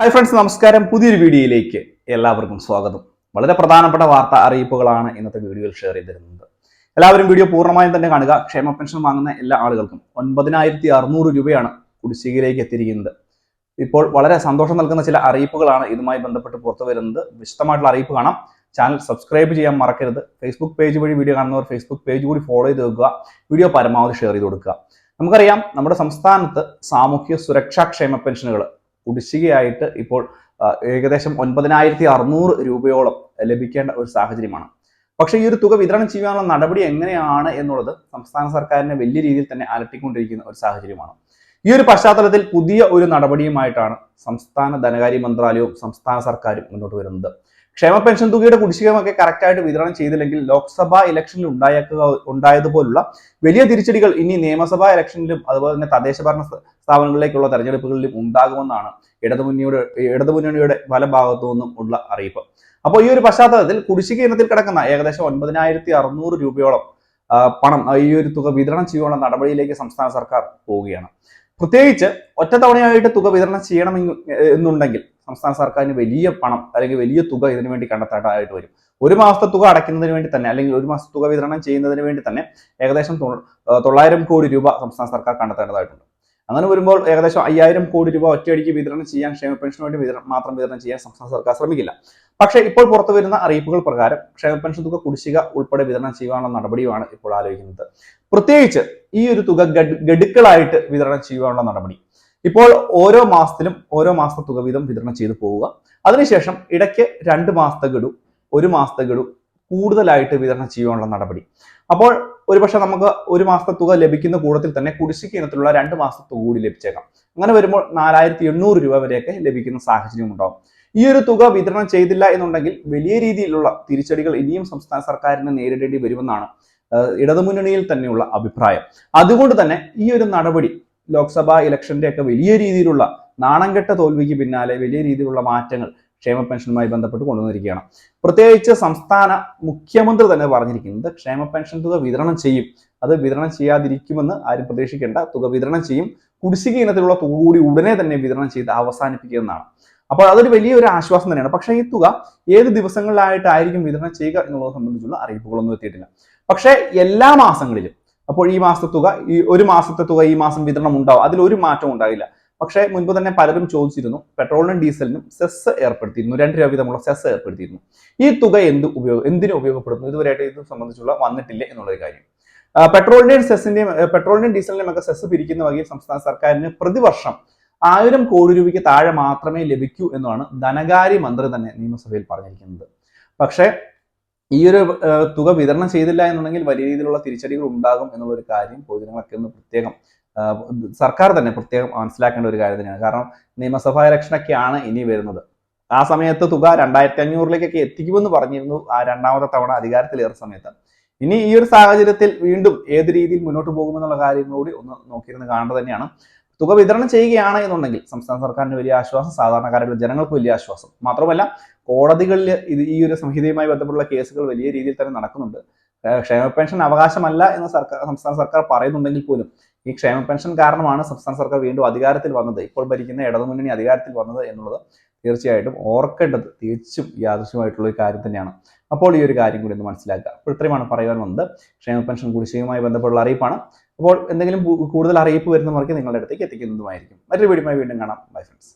Hi friends നമസ്കാരം. പുതിയൊരു വീഡിയോയിലേക്ക് എല്ലാവർക്കും സ്വാഗതം. വളരെ പ്രധാനപ്പെട്ട വാർത്താ അറിയിപ്പുകളാണ് ഇന്നത്തെ വീഡിയോയിൽ ഷെയർ ചെയ്തിരുന്നത്. എല്ലാവരും വീഡിയോ പൂർണമായും തന്നെ കാണുക. ക്ഷേമ പെൻഷൻ വാങ്ങുന്ന എല്ലാ ആളുകൾക്കും ഒൻപതിനായിരത്തി അറുന്നൂറ് രൂപയാണ് കുടിശ്ശികയിലേക്ക് എത്തിയിരിക്കുന്നത്. ഇപ്പോൾ വളരെ സന്തോഷം നൽകുന്ന ചില അറിയിപ്പുകളാണ് ഇതുമായി ബന്ധപ്പെട്ട് പുറത്തു വരുന്നത്. വിശദമായിട്ടുള്ള അറിയിപ്പ് കാണാം. ചാനൽ സബ്സ്ക്രൈബ് ചെയ്യാൻ മറക്കരുത്. ഫേസ്ബുക്ക് പേജ് വഴി വീഡിയോ കാണുന്നവർ ഫേസ്ബുക്ക് പേജ് കൂടി ഫോളോ ചെയ്ത് വെക്കുക. വീഡിയോ പരമാവധി ഷെയർ ചെയ്ത് കൊടുക്കുക. നമുക്കറിയാം നമ്മുടെ സംസ്ഥാനത്ത് സാമൂഹ്യ സുരക്ഷാ ക്ഷേമ പെൻഷനുകൾ കുടിശ്ശികയായിട്ട് ഇപ്പോൾ ഏകദേശം ഒൻപതിനായിരത്തി അറുന്നൂറ് രൂപയോളം ലഭിക്കേണ്ട ഒരു സാഹചര്യമാണ്. പക്ഷേ ഈ ഒരു തുക വിതരണം ചെയ്യാനുള്ള നടപടി എങ്ങനെയാണ് എന്നുള്ളത് സംസ്ഥാന സർക്കാരിനെ വലിയ രീതിയിൽ തന്നെ അലട്ടിക്കൊണ്ടിരിക്കുന്ന ഒരു സാഹചര്യമാണ്. ഈ ഒരു പശ്ചാത്തലത്തിൽ പുതിയ ഒരു നടപടിയുമായിട്ടാണ് സംസ്ഥാന ധനകാര്യ മന്ത്രാലയവും സംസ്ഥാന സർക്കാരും മുന്നോട്ട് വരുന്നത്. ക്ഷേമ പെൻഷൻ തുകയുടെ കുടിശ്ശികമൊക്കെ കറക്റ്റായിട്ട് വിതരണം ചെയ്തില്ലെങ്കിൽ ലോക്സഭാ ഇലക്ഷനിൽ ഉണ്ടായേക്കുക ഉണ്ടായതുപോലുള്ള വലിയ തിരിച്ചടികൾ ഇനി നിയമസഭാ ഇലക്ഷനിലും അതുപോലെ തന്നെ തദ്ദേശ ഭരണ സ്ഥാപനങ്ങളിലേക്കുള്ള തെരഞ്ഞെടുപ്പുകളിലും ഉണ്ടാകുമെന്നാണ് ഇടതുമുന്നണിയുടെ ഇടതുമുന്നണിയുടെ പല ഭാഗത്തു നിന്നും ഉള്ള അറിയിപ്പ്. അപ്പോൾ ഈ ഒരു പശ്ചാത്തലത്തിൽ കുടിശ്ശിക ഇനത്തിൽ കിടക്കുന്ന ഏകദേശം ഒൻപതിനായിരത്തി അറുന്നൂറ് രൂപയോളം പണം ഈ ഒരു തുക വിതരണം ചെയ്യാനുള്ള നടപടിയിലേക്ക് സംസ്ഥാന സർക്കാർ പോവുകയാണ്. പ്രത്യേകിച്ച് ഒറ്റത്തവണയായിട്ട് തുക വിതരണം ചെയ്യണമെങ്കിൽ എന്നുണ്ടെങ്കിൽ സംസ്ഥാന സർക്കാരിന് വലിയ പണം അല്ലെങ്കിൽ വലിയ തുക ഇതിനു വേണ്ടി കണ്ടെത്താനായിട്ട് വരും. ഒരു മാസത്തെ തുക അടയ്ക്കുന്നതിന് വേണ്ടി തന്നെ അല്ലെങ്കിൽ ഒരു മാസത്തെ തുക വിതരണം ചെയ്യുന്നതിന് വേണ്ടി തന്നെ ഏകദേശം തൊള്ളായിരം കോടി രൂപ സംസ്ഥാന സർക്കാർ കണ്ടെത്തേണ്ടതായിട്ടുണ്ട്. അങ്ങനെ വരുമ്പോൾ ഏകദേശം അയ്യായിരം കോടി രൂപ ഒറ്റയടിക്ക് വിതരണം ചെയ്യാൻ ക്ഷേമ പെൻഷന് വേണ്ടി വിതരണം മാത്രം വിതരണം ചെയ്യാൻ സംസ്ഥാന സർക്കാർ ശ്രമിക്കില്ല. പക്ഷേ ഇപ്പോൾ പുറത്തു വരുന്ന അറിയിപ്പുകൾ പ്രകാരം ക്ഷേമ പെൻഷൻ തുക കുടിശ്ശിക ഉൾപ്പെടെ വിതരണം ചെയ്യാനുള്ള നടപടിയുമാണ് ഇപ്പോൾ ആലോചിക്കുന്നത്. പ്രത്യേകിച്ച് ഈ ഒരു തുക ഗഡു- ഗഡുക്കളായിട്ട് വിതരണം ചെയ്യാനുള്ള നടപടി. ഇപ്പോൾ ഓരോ മാസത്തിലും ഓരോ മാസത്തെ തുക വീതം വിതരണം ചെയ്തു പോവുക. അതിനുശേഷം ഇടയ്ക്ക് രണ്ട് മാസത്തെ ഗഡു ഒരു മാസത്തെ ഗഡു കൂടുതലായിട്ട് വിതരണം ചെയ്യാനുള്ള നടപടി. അപ്പോൾ ഒരുപക്ഷെ നമുക്ക് ഒരു മാസത്തെ തുക ലഭിക്കുന്ന കൂടത്തിൽ തന്നെ കുടിശ്ശിക ഇനത്തിലുള്ള രണ്ട് മാസത്തെ തുക കൂടി ലഭിച്ചേക്കാം. അങ്ങനെ വരുമ്പോൾ നാലായിരത്തി എണ്ണൂറ് രൂപ വരെയൊക്കെ ലഭിക്കുന്ന സാഹചര്യം ഉണ്ടാവും. ഈ ഒരു തുക വിതരണം ചെയ്തില്ല എന്നുണ്ടെങ്കിൽ വലിയ രീതിയിലുള്ള തിരിച്ചടികൾ ഇനിയും സംസ്ഥാന സർക്കാരിന് നേരിടേണ്ടി വരുമെന്നാണ് ഇടതുമുന്നണിയിൽ തന്നെയുള്ള അഭിപ്രായം. അതുകൊണ്ട് തന്നെ ഈ ഒരു നടപടി ലോക്സഭാ ഇലക്ഷന്റെ ഒക്കെ വലിയ രീതിയിലുള്ള നാണംകെട്ട തോൽവിക്ക് പിന്നാലെ വലിയ രീതിയിലുള്ള മാറ്റങ്ങൾ ക്ഷേമ പെൻഷനുമായി ബന്ധപ്പെട്ട് കൊണ്ടുവന്നിരിക്കുകയാണ്. പ്രത്യേകിച്ച് സംസ്ഥാന മുഖ്യമന്ത്രി തന്നെ പറഞ്ഞിരിക്കുന്നത് ക്ഷേമ പെൻഷൻ തുക വിതരണം ചെയ്യും. അത് വിതരണം ചെയ്യാതിരിക്കുമെന്ന് ആരും പ്രതീക്ഷിക്കേണ്ട. തുക വിതരണം ചെയ്യും. കുടിശ്ശിക ഇനത്തിലുള്ള തുക കൂടി ഉടനെ തന്നെ വിതരണം ചെയ്ത് അവസാനിപ്പിക്കുമെന്നാണ് അപ്പോൾ അതൊരു വലിയൊരു ആശ്വാസം തന്നെയാണ്. പക്ഷേ ഈ തുക ഏത് ദിവസങ്ങളിലായിട്ടായിരിക്കും വിതരണം ചെയ്യുക എന്നുള്ളത് സംബന്ധിച്ചുള്ള അറിയിപ്പുകളൊന്നും എത്തിയിട്ടില്ല. പക്ഷേ എല്ലാ മാസങ്ങളിലും അപ്പോൾ ഈ മാസത്തെ തുക ഈ ഒരു മാസത്തെ തുക ഈ മാസം വിതരണം ഉണ്ടാവും. അതിൽ ഒരു മാറ്റം ഉണ്ടായില്ല. പക്ഷേ മുൻപ് തന്നെ പലരും ചോദിച്ചിരുന്നു പെട്രോളിനും ഡീസലിനും സെസ് ഏർപ്പെടുത്തിയിരുന്നു. രണ്ട് രൂപ വീതമുള്ള സെസ് ഏർപ്പെടുത്തിയിരുന്നു. ഈ തുക എന്ത് ഉപയോഗ എന്തിനു ഉപയോഗപ്പെടുന്നു? ഇതുവരെയായിട്ട് ഇത് സംബന്ധിച്ചുള്ള വന്നിട്ടില്ല എന്നുള്ളൊരു കാര്യം. പെട്രോളിന്റെയും സെസിന്റെയും പെട്രോളിനും പെട്രോളിന്റെയും ഡീസലിന്റെയും ഒക്കെ സെസ് പിരിക്കുന്ന വകയിൽ സംസ്ഥാന സർക്കാരിന് പ്രതിവർഷം ആയിരം കോടി രൂപയ്ക്ക് താഴെ മാത്രമേ ലഭിക്കൂ എന്നാണ് ധനകാര്യ മന്ത്രി തന്നെ നിയമസഭയിൽ പറഞ്ഞിരിക്കുന്നത്. പക്ഷേ ഈ ഒരു തുക വിതരണം ചെയ്തില്ല എന്നുണ്ടെങ്കിൽ വലിയ രീതിയിലുള്ള തിരിച്ചടികൾ ഉണ്ടാകും എന്നുള്ള ഒരു കാര്യം പൊതുജനങ്ങളൊക്കെ ഒന്ന് പ്രത്യേകം സർക്കാർ തന്നെ പ്രത്യേകം മനസ്സിലാക്കേണ്ട ഒരു കാര്യം തന്നെയാണ്. കാരണം നിയമസഭാ ഇലക്ഷനൊക്കെയാണ് ഇനി വരുന്നത്. ആ സമയത്ത് തുക രണ്ടായിരത്തി അഞ്ഞൂറിലേക്കൊക്കെ എത്തിക്കുമെന്ന് പറഞ്ഞിരുന്നു ആ രണ്ടാമത്തെ തവണ അധികാരത്തിലേറെ സമയത്ത് ഇനി ഈ ഒരു സാഹചര്യത്തിൽ വീണ്ടും ഏത് രീതിയിൽ മുന്നോട്ട് പോകുമെന്നുള്ള കാര്യങ്ങളൂടി ഒന്ന് നോക്കിയിരുന്ന് കാണേണ്ടത് തന്നെയാണ്. തുക വിതരണം ചെയ്യുകയാണ് എന്നുണ്ടെങ്കിൽ സംസ്ഥാന സർക്കാരിന് വലിയ ആശ്വാസം സാധാരണക്കാരുടെ ജനങ്ങൾക്ക് വലിയ ആശ്വാസം. മാത്രമല്ല കോടതികളിൽ ഇത് ഈ ഒരു സംഹിതയുമായി ബന്ധപ്പെട്ടുള്ള കേസുകൾ വലിയ രീതിയിൽ തന്നെ നടക്കുന്നുണ്ട്. ക്ഷേമ പെൻഷൻ അവകാശമല്ല എന്ന് സർക്കാർ സംസ്ഥാന സർക്കാർ പറയുന്നുണ്ടെങ്കിൽ പോലും ഈ ക്ഷേമ പെൻഷൻ കാരണമാണ് സംസ്ഥാന സർക്കാർ വീണ്ടും അധികാരത്തിൽ വന്നത്. ഇപ്പോൾ ഭരിക്കുന്ന ഇടതുമുന്നണി അധികാരത്തിൽ വന്നത് എന്നുള്ളത് തീർച്ചയായിട്ടും ഓർക്കേണ്ടത് തികച്ചും യാദൃശ്യമായിട്ടുള്ള ഒരു കാര്യം തന്നെയാണ്. അപ്പോൾ ഈ ഒരു കാര്യം കൂടി ഒന്ന് മനസ്സിലാക്കുക. അപ്പോൾ ഇത്രയുമാണ് പറയുവാൻ വന്നത്. ക്ഷേമ പെൻഷൻ കുടിശ്ശികയുമായി ബന്ധപ്പെട്ടുള്ള അറിയിപ്പാണ്. അപ്പോൾ എന്തെങ്കിലും കൂടുതൽ അറിയിപ്പ് വരുന്നവർക്ക് നിങ്ങളുടെ അടുത്തേക്ക് എത്തിക്കുന്നതുമായിരിക്കും. മറ്റൊരു വീഡിയോയുമായി വീണ്ടും കാണാം. Bye friends.